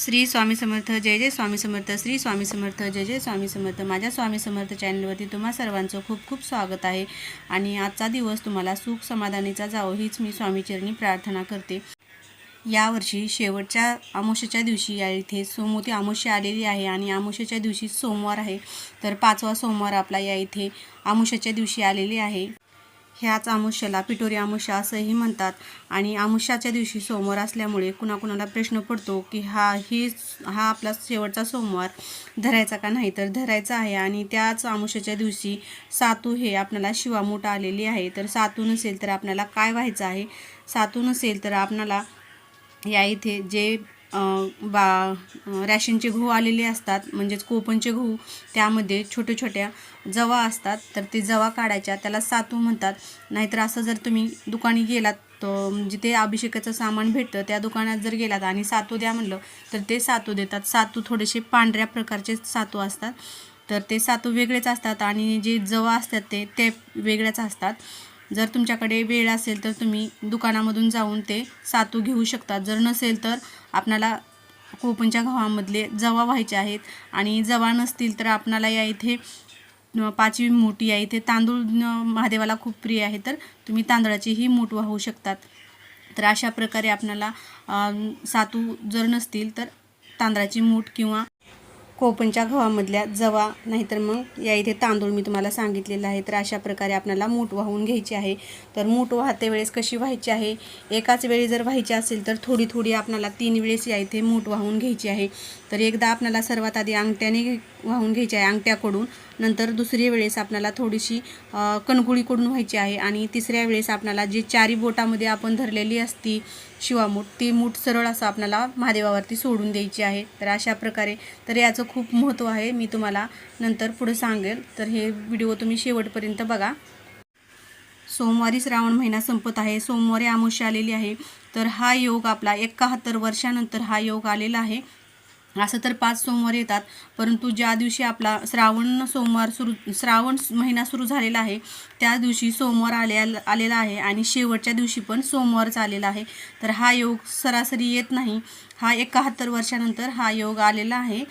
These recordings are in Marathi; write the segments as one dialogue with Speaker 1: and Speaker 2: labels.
Speaker 1: श्री स्वामी समर्थ जय जय स्वामी समर्थ श्री स्वामी समर्थ जय जय स्वामी समर्थ. माझ्या स्वामी समर्थ चॅनलवरती तुम्हा सर्वांचं खूप खूप स्वागत आहे. आणि आजचा दिवस तुम्हाला सुख समाधानीचा जावो हीच मी स्वामीचरणी प्रार्थना करते. यावर्षी शेवटच्या आमोशाच्या दिवशी या इथे सोमवती अमावस्या आलेली आहे आणि आमोशाच्या दिवशी सोमवार आहे. तर पाचवा सोमवार आपला या इथे आमोशाच्या दिवशी आलेली आहे. ह्याच आमुष्याला पिटोरी आमुष्या असंही म्हणतात. आणि आमुष्याच्या दिवशी सोमवार असल्यामुळे कुणाकुणाला प्रश्न पडतो की हा ही हा आपला शेवटचा सोमवार धरायचा का नाही? तर धरायचा आहे. आणि त्याच आमुष्याच्या दिवशी सातू हे आपल्याला शिवामूठ आलेली आहे. तर सातू नसेल तर आपल्याला काय व्हायचं आहे? सातू नसेल तर आपणाला या इथे जे बा रॅशनचे गहू आलेले असतात. म्हणजेच कोपनचे गहू त्यामध्ये छोट्या छोट्या जवा असतात. तर ते जवा काढायच्या त्याला सातू म्हणतात. नाहीतर असं जर तुम्ही दुकानी गेलात तर जिथे अभिषेकाचं सामान भेटतं त्या दुकानात जर गेलात आणि सातू द्या म्हणलं तर ते सातू देतात. सातू थोडेसे पांढऱ्या प्रकारचे सातू असतात. तर ते सातू वेगळेच असतात आणि जे जवा असतात ते ते वेगळ्याच असतात. जर तुमच्याकडे वेळ असेल तर तुम्ही दुकानामधून जाऊन ते सातू घेऊ शकता जर नसेल तर आपणाला कोकणच्या गव्हामधले जवा व्हायचे आहेत आणि जवा नसतील तर आपणाला या इथे पाचवी मोठी या इथे तांदूळ महादेवाला खूप प्रिय आहे. तर तुम्ही तांदळाचीही मूठ वाहू शकतात. तर अशा प्रकारे आपणाला सातू जर नसतील तर तांदळाची मूठ किंवा कोकणच्या गव्हामधल्या जवा नाहीतर मग या इथे तांदूळ मी तुम्हाला सांगितलेलं आहे. तर अशा प्रकारे आपल्याला मूठ वाहून घ्यायची आहे. तर मूठ वाहते वेळेस कशी व्हायची आहे? एकाच वेळी जर व्हायची असेल तर थोडी थोडी आपल्याला तीन वेळेस या इथे मूठ वाहून घ्यायची आहे. तर एकदा आपल्याला सर्वात आधी अंगठ्याने वाहून घ्यायची आहे अंगठ्याकडून. नंतर दुसरी वेळेस आपल्याला थोडीशी कणकुळीकडून व्हायची आहे. आणि तिसऱ्या वेळेस आपल्याला जी चारी बोटामध्ये आपण धरलेली असती शिवामूठ ती मूठ सरळ असं आपल्याला महादेवावरती सोडून द्यायची आहे. तर अशा प्रकारे तर याचं खूप महत्त्व आहे. मी तुम्हाला नंतर पुढे सांगेल. तर हे व्हिडिओ तुम्ही शेवटपर्यंत बघा. सोमवारी श्रावण महिना संपत आहे. सोमवारी आमुष्य आलेली आहे. तर हा योग आपला एकाहत्तर वर्षानंतर हा योग आलेला आहे. असं तर पाच सोमवार येतात परंतु ज्या दिवशी आपला श्रावण सोमवार सुरू श्रावण महिना सुरू झालेला आहे त्या दिवशी सोमवार आले आलेला आहे आणि शेवटच्या दिवशी पण सोमवारच आलेला आहे. तर हा योग सरासरी येत नाही. हा एकाहत्तर वर्षानंतर हा योग आलेला आहे.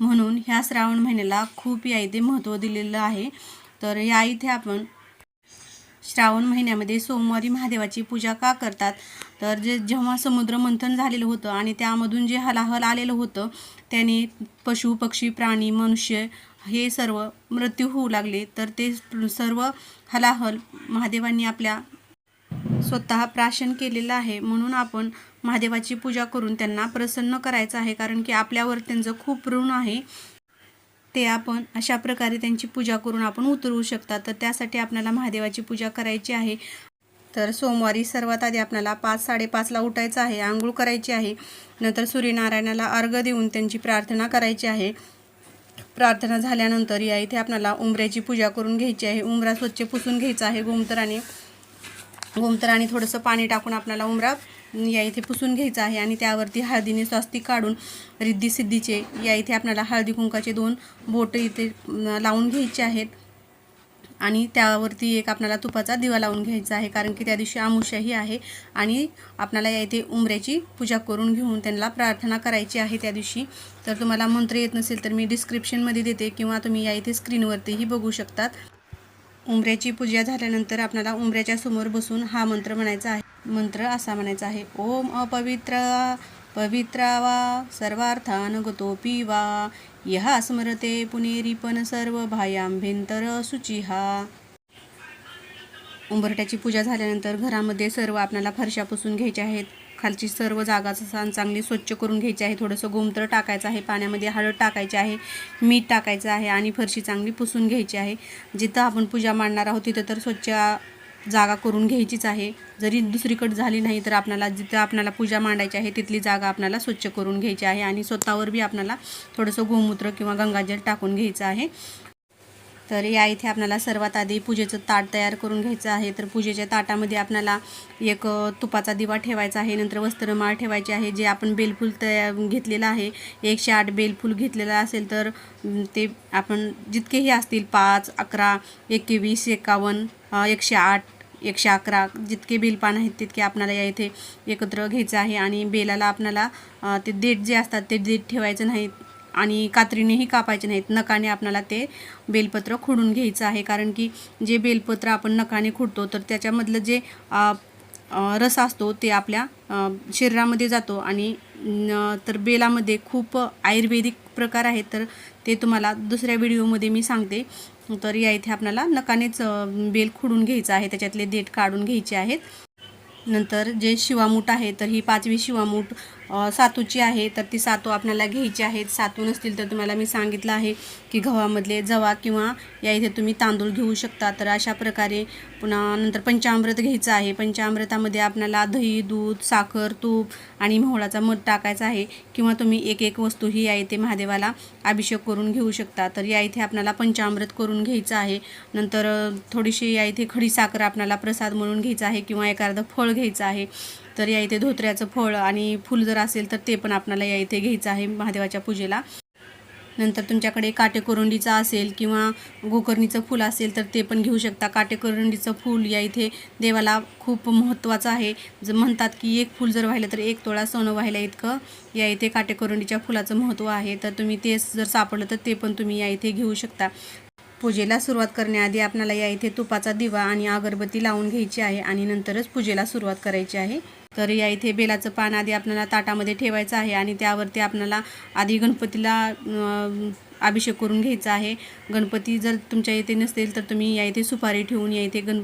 Speaker 1: म्हणून ह्या श्रावण महिन्याला खूप या इथे महत्त्व दिलेलं आहे. तर या इथे आपण श्रावण महिन्यामध्ये सोमवारी महादेवाची पूजा का करतात? तर जे जेव्हा समुद्र मंथन झालेलं होतं आणि त्यामधून जे हलाहल आलेलं होतं त्याने पशु पक्षी प्राणी मनुष्य हे सर्व मृत्यू होऊ लागले. तर ते सर्व हलाहल महादेवांनी आपल्या स्वतः प्राशन केलेलं आहे. म्हणून आपण महादेवाची पूजा करून त्यांना प्रसन्न करायचं आहे. कारण की आपल्यावर त्यांचं खूप ऋण आहे. ते आपण अशा प्रकारे त्यांची पूजा करून आपण उतरवू शकता. तर त्यासाठी आपल्याला महादेवाची पूजा करायची आहे. तर सोमवारी सर्वात आधी आपल्याला पाच साडेपाचला उठायचं आहे आंघोळ करायची आहे. नंतर सूर्यनारायणाला अर्घ देऊन त्यांची प्रार्थना करायची आहे. प्रार्थना झाल्यानंतर या इथे आपल्याला उंबऱ्याची पूजा करून घ्यायची आहे. उंबरा स्वच्छ पुसून घ्यायचा आहे. गोमतराने गोमतराने थोडंसं पाणी टाकून आपल्याला उमरा या इथे पुसून घ्यायचं आहे आणि त्यावरती हळदीने स्वस्तिक काढून रिद्धी सिद्धीचे या इथे आपल्याला हळदी कुंकाचे दोन बोट इथे लावून घ्यायचे आहेत. आणि त्यावरती एक आपल्याला तुपाचा दिवा लावून घ्यायचा आहे कारण की त्या दिवशी आमुष्याही आहे. आणि आपल्याला या इथे उंबऱ्याची पूजा करून घेऊन त्यांना प्रार्थना करायची आहे त्या दिवशी. तर तुम्हाला मंत्र येत नसेल तर मी डिस्क्रिप्शनमध्ये देते किंवा तुम्ही या इथे स्क्रीनवरतीही बघू शकतात. उंबऱ्याची पूजा झाल्यानंतर आपल्याला उंबऱ्याच्या समोर बसून हा मंत्र म्हणायचा आहे. मंत्र असा म्हणायचा आहे ओम अपवित्र पवित्रावा सर्वार्थान गतोपि वा यहा स्मरते पुनेरीपन सर्व भायांभ्यंतर सुचिहा उंबरट्याची पूजा झाल्यानंतर घरामध्ये सर्व आपल्याला फरशा पुसून घ्यायच्या आहेत. खालची सर्व जागा चांगली स्वच्छ करून घ्यायची आहे. थोडंसं गोमत्र टाकायचं आहे. पाण्यामध्ये हळद टाकायची आहे. मीठ टाकायचं आहे. आणि फरशी चांगली पुसून घ्यायची आहे. जिथं आपण पूजा मांडणार आहोत तिथं तर स्वच्छ जागा करून घ्यायचीच आहे. जरी दुसरीकडे झाली नाही तर आपल्याला जिथं आपल्याला पूजा मांडायची आहे तिथली जागा आपल्याला स्वच्छ करून घ्यायची आहे आणि स्वतःवर बी आपल्याला थोडंसं गोमूत्र किंवा गंगाजल टाकून घ्यायचं आहे. तर या इथे आपल्याला सर्वात आधी पूजेचं ताट तयार करून घ्यायचं आहे. तर पूजेच्या ताटामध्ये आपल्याला एक तुपाचा दिवा ठेवायचा आहे. नंतर वस्त्रमाळ ठेवायची आहे जे आपण बेलफूल तया घेतलेलं आहे. एकशे आठ बेलफूल घेतलेलं असेल तर ते आपण जितकेही असतील पाच अकरा एकवीस एकावन्न एकशे आठ एकशे अकरा जितके बेलपान आहेत तितके आपणाला या इथे एकत्र घ्यायचं आहे. आणि बेलाला आपणाला ते देठ जे असतात ते देठ ठेवायचं नाहीत आणि कात्रीनेही कापायचे नाहीत. नकाने आपणाला ते बेलपत्र खोडून घ्यायचं आहे. कारण की जे बेलपत्र आपण नकाने खोडतो तर त्याच्यामधलं जे रस असतो ते आपल्या शरीरामध्ये जातो. आणि तर बेलामध्ये खूप आयुर्वेदिक प्रकार आहेत तर ते तुम्हाला दुसऱ्या व्हिडिओमध्ये मी सांगते. तर या इथे आपल्याला नकानेच बेल खुडून घ्यायचं आहे. त्याच्यातले देठ काढून घ्यायचे आहेत. नंतर जे शिवामूठ आहे तर ही पाचवी शिवामूठ सातूची आहे तर ती सातू आपल्याला घ्यायची आहेत सातू नसतील तर तुम्हाला मी सांगितलं आहे की गव्हामधले जवा किंवा या इथे तुम्ही तांदूळ घेऊ शकता. तर अशा प्रकारे पुन्हा नंतर पंचामृत घ्यायचं आहे. पंचामृतामध्ये आपल्याला दही दूध साखर तूप आणि मोहळाचा मध टाकायचा आहे किंवा तुम्ही एक एक वस्तू ही या इथे महादेवाला अभिषेक करून घेऊ शकता. तर या इथे आपल्याला पंचामृत करून घ्यायचं आहे. नंतर थोडीशी या इथे खडी साखर आपल्याला प्रसाद म्हणून घ्यायचा आहे किंवा एखादं फळ घ्यायचं आहे. तर या इथे धोत्र्याचं फळ आणि फुल जर असेल तर ते पण आपल्याला या इथे घ्यायचं आहे महादेवाच्या पूजेला. नंतर तुमच्याकडे काटेकोरंडीचा असेल किंवा गोकर्णीचं फूल असेल तर ते पण घेऊ शकता. काटेकोरंडीचं फूल या इथे देवाला खूप महत्त्वाचं आहे. जर म्हणतात की एक फूल जर वाहिलं तर एक तोळा सोनं व्हायला इतकं या इथे काटेकोरंडीच्या फुलाचं महत्त्व आहे. तर तुम्ही ते जर सापडलं तर ते पण तुम्ही या इथे घेऊ शकता. पूजेला सुरुवात करण्याआधी आपल्याला या इथे तुपाचा दिवा आणि अगरबत्ती लावून घ्यायची आहे आणि नंतरच पूजेला सुरुवात करायची आहे. तर या इथे बेलाचं पान आधी आपल्याला ताटामध्ये ठेवायचं आहे आणि त्यावरती आपल्याला आधी गणपतीला अभिषेक करून घ्यायचा आहे. गणपती जर तुमच्या इथे नसतील तर तुम्ही या इथे सुपारी ठेवून या इथे गण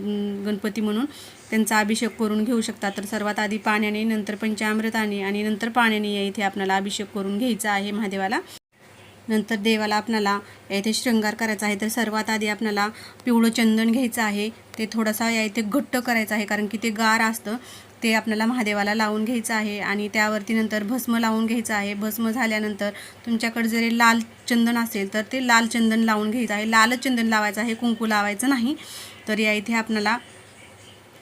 Speaker 1: गणपती म्हणून त्यांचा अभिषेक करून घेऊ शकता. तर सर्वात आधी पाण्याने नंतर पंचामृताने आणि नंतर पाण्याने या इथे आपल्याला अभिषेक करून घ्यायचा आहे महादेवाला. नंतर देवाला आपणाला इथे शृंगार करायचा आहे तर सर्वात आधी आपणाला पिवळं चंदन घ्यायचं आहे. ते थोडासा या इथे घट्ट करायचं आहे कारण की ते गार असतं. ते आपल्याला महादेवाला लावून घ्यायचं आहे आणि त्यावरती नंतर भस्म लावून घ्यायचं आहे. भस्म झाल्यानंतर तुमच्याकडे जरी लाल चंदन असेल तर ते लाल चंदन लावून घ्यायचं आहे. लाल चंदन लावायचं आहे कुंकू लावायचं नाही. तर या इथे आपणाला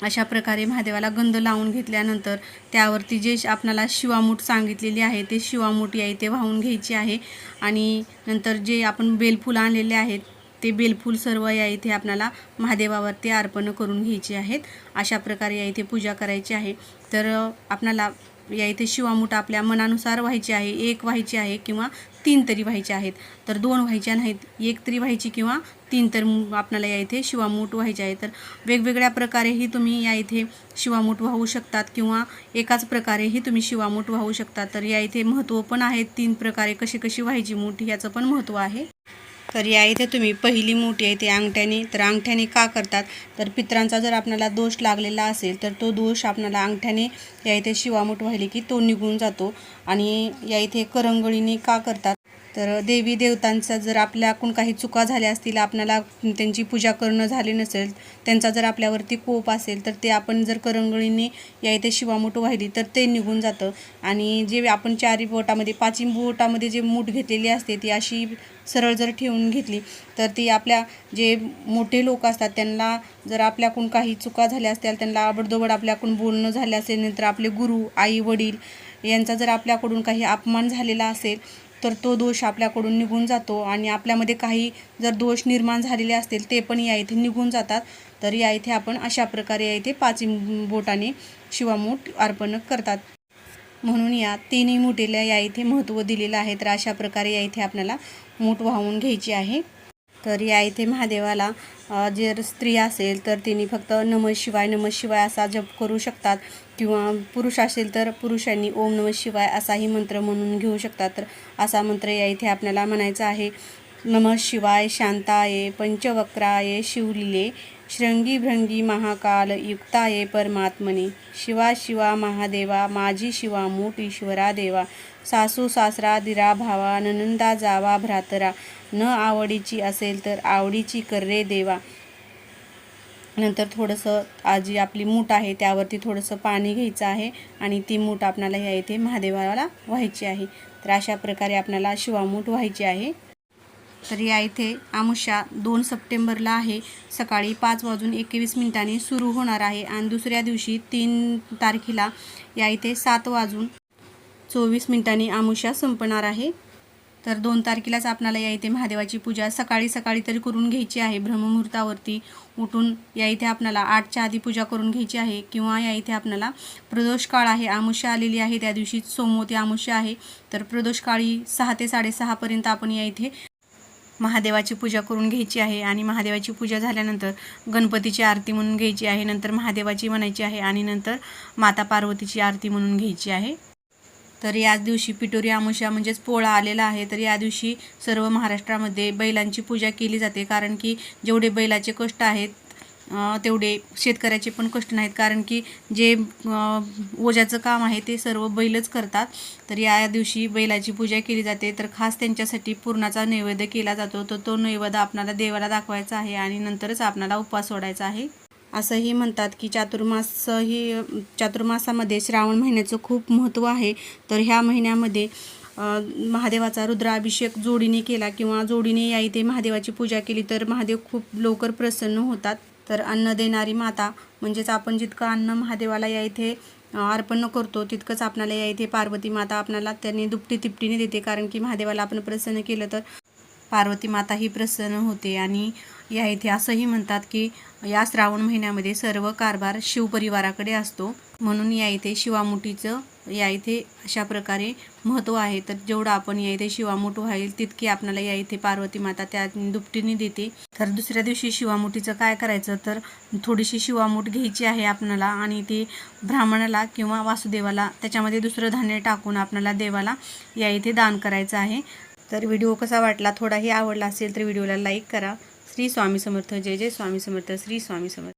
Speaker 1: अशा प्रकारे महादेवाला गंध लावून घेतल्यानंतर त्यावरती जे श- आपणाला शिवामूठ सांगितलेली आहे ते शिवामूठ या इथे वाहून घ्यायची आहे. आणि नंतर जे आपण बेलफुलं आणलेले आहेत ते बेलफूल सर्व या इथे आपल्याला महादेवावरती अर्पण करून घ्यायचे आहेत. अशा प्रकारे या इथे पूजा करायची आहे. तर आपणाला या इथे शिवामूठ आपल्या मनानुसार व्हायची आहे. एक व्हायची आहे किंवा तीन तरी व्हायचे आहेत. तर दोन व्हायच्या नाहीत. एक तरी व्हायची किंवा तीन तर मु- आपल्याला या इथे शिवामूठ व्हायचे आहे. तर वेगवेगळ्या प्रकारेही तुम्ही या इथे शिवामूठ वाहू शकतात किंवा एकाच प्रकारेही तुम्ही शिवामूठ वाहू शकता तर या इथे महत्त्व पण आहे तीन प्रकारे कशी कशी व्हायची मूठ याचं पण महत्त्व आहे. तर या इथे तुम्ही पहिली मूठ आहे ते अंगठ्याने तर अंगठ्याने का करतात? तर पित्रांचा जर आपल्याला दोष लागलेला असेल तर तो दोष आपल्याला अंगठ्याने या इथे शिवामूठ व्हायले की तो निघून जातो. आणि या इथे करंगळीने का करतात? तर देवी देवतांचा जर आपल्याकडून काही चुका झाल्या असतील आपल्याला त्यांची पूजा करणं झाली नसेल त्यांचा जर आपल्यावरती कोप असेल तर ते आपण जर करंगळीने या इथे शिवामूठ वाहिली तर ते निघून जातं. आणि जे आपण चारी बोटामध्ये पाचवी बोटामध्ये जे मूठ घेतलेली असते ती अशी सरळ जर ठेवून घेतली तर ती आपल्या जे मोठे लोक असतात त्यांना जर आपल्याकडून काही चुका झाल्या असतील त्यांना आबडदोबड आपल्याकडून बोलणं झालं असेल नंतर आपले गुरु आई वडील यांचा जर आपल्याकडून काही अपमान झालेला असेल तर तो दोष आपल्याकडून निघून जातो आणि आपल्यामध्ये काही जर दोष निर्माण झालेले असतील ते पण या इथे निघून जातात. तर या इथे आपण अशा प्रकारे या इथे पाच बोटाने शिवामूठ अर्पण करतात. म्हणून या तिन्ही मुठीला या इथे महत्त्व दिलेलं आहे. तर अशा प्रकारे या इथे आपल्याला मूठ वाहून घ्यायची आहे. तर या इथे महादेवाला जर स्त्री असेल तर तिने फक्त नम शिवाय नम शिवाय असा जप करू शकतात. किंवा पुरुष असेल तर पुरुषांनी ओम नम शिवाय असाही मंत्र म्हणून घेऊ शकतात तर असा मंत्र या इथे आपल्याला म्हणायचा आहे. नम शिवाय शांताय पंचवक्राय शिवलिले श्रृंगी भृंगी महाकाल युक्ताये परमात्मने. शिवा शिवा महादेवा माझी शिवा मूठ ईश्वरा देवा. सासू सासरा दिरा भावा ननंदा जावा भ्रातरा. न आवडीची असेल तर आवडीची कर रे देवा. नंतर थोडंसं आजी आपली मूठ आहे त्यावरती थोडंसं पाणी घ्यायचं आहे आणि ती मूठ आपणाला या इथे महादेवाला व्हायची आहे. तर अशा प्रकारे आपल्याला शिवामूठ व्हायची आहे. तर या इथे आमुषा दोन सप्टेंबरला आहे. सकाळी पाच वाजून एकवीस मिनिटांनी सुरू होणार आहे आणि दुसऱ्या दिवशी तीन तारखेला या इथे सात वाजून चोवीस मिनिटांनी आमुषा संपणार आहे. तर दोन तारखेलाच आपणाला या इथे महादेवाची पूजा सकाळी सकाळी तरी करून घ्यायची आहे. ब्रह्ममुहूर्तावरती उठून या इथे आपणाला आठच्या आधी पूजा करून घ्यायची आहे किंवा या इथे आपणाला प्रदोष काळ आहे आमुष्य आलेली आहे. त्या दिवशी सोमवती आमुष्य आहे. तर प्रदोष काळी सहा ते साडेसहापर्यंत आपण या इथे महादेवाची पूजा करून घ्यायची आहे आणि महादेवाची पूजा झाल्यानंतर गणपतीची आरती म्हणून घ्यायची आहे नंतर महादेवाची म्हणायची आहे आणि नंतर माता पार्वतीची आरती म्हणून घ्यायची आहे. तर याच दिवशी पिटोरी अमावस्या म्हणजेच पोळा आलेला आहे. तर या दिवशी सर्व महाराष्ट्रामध्ये बैलांची पूजा केली जाते. कारण की जेवढे बैलाचे कष्ट आहेत तेवढे शेतकऱ्याचे पण कष्ट नाहीत. कारण की जे ओझ्याचं काम आहे ते सर्व बैलच करतात. तर या दिवशी बैलाची पूजा केली जाते. तर खास त्यांच्यासाठी पूर्णाचा नैवेद्य केला जातो. तर तो नैवेद्य आपणाला देवाला दाखवायचा आहे आणि नंतरच आपणाला उपवास सोडायचा आहे. असंही म्हणतात की चातुर्मास ही चातुर्मासामध्ये श्रावण महिन्याचं खूप महत्त्व आहे. तर ह्या महिन्यामध्ये महादेवाचा रुद्राभिषेक जोडीने केला किंवा जोडीने या इथे महादेवाची पूजा केली तर महादेव खूप लवकर प्रसन्न होतात. तर अन्न देणारी माता म्हणजेच आपण जितकं अन्न महादेवाला या इथे अर्पण करतो तितकंच आपणाला या इथे पार्वती माता आपणाला त्यांनी दुपटी तिपटीने देते. कारण की महादेवाला आपण प्रसन्न केलं तर पार्वती माता ही प्रसन्न होते आणि या इथे असंही म्हणतात की या श्रावण महिन्यामध्ये सर्व कारभार शिवपरिवाराकडे असतो. म्हणून या इथे शिवामुठीचं या इथे अशा प्रकारे महत्त्व आहे. तर जेवढं आपण या इथे शिवामूठ व्हाईल तितकी आपल्याला या इथे पार्वती माता त्या दुपटीने देते. तर दुसऱ्या दिवशी शिवामुठीचं काय करायचं? तर थोडीशी शिवामूठ घ्यायची आहे आपणाला आणि ती ब्राह्मणाला किंवा वासुदेवाला त्याच्यामध्ये दुसरं धान्य टाकून आपल्याला देवाला या इथे दान करायचं आहे. तर व्हिडिओ कसा वाटला थोडाही आवडला असेल तर व्हिडिओला लाईक करा. श्री स्वामी समर्थ जय जय स्वामी समर्थ श्री स्वामी समर्थ.